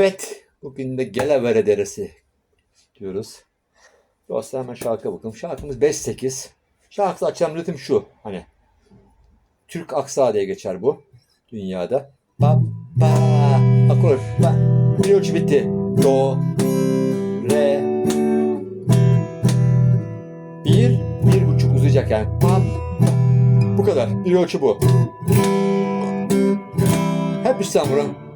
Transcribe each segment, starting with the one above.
sohbet. Bugün de Gelevere Deresi diyoruz. Dostlar hemen şarkıya bakalım. Şarkımız 5-8. Şarkısı açan ritim şu. Hani Türk aksağı diye geçer bu dünyada. Ba ba akor ba bir ölçü bitti. Do re bir bir buçuk uzayacak yani. Ba, bu kadar. Bir ölçü bu. Hep üstten.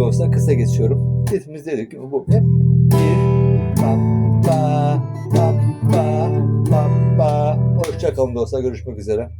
Dostlar kısa geçiyorum. Ritmimiz dedik bu hep bir pa pa pa pa pa pa. Hoşçakalın dostlar görüşmek üzere.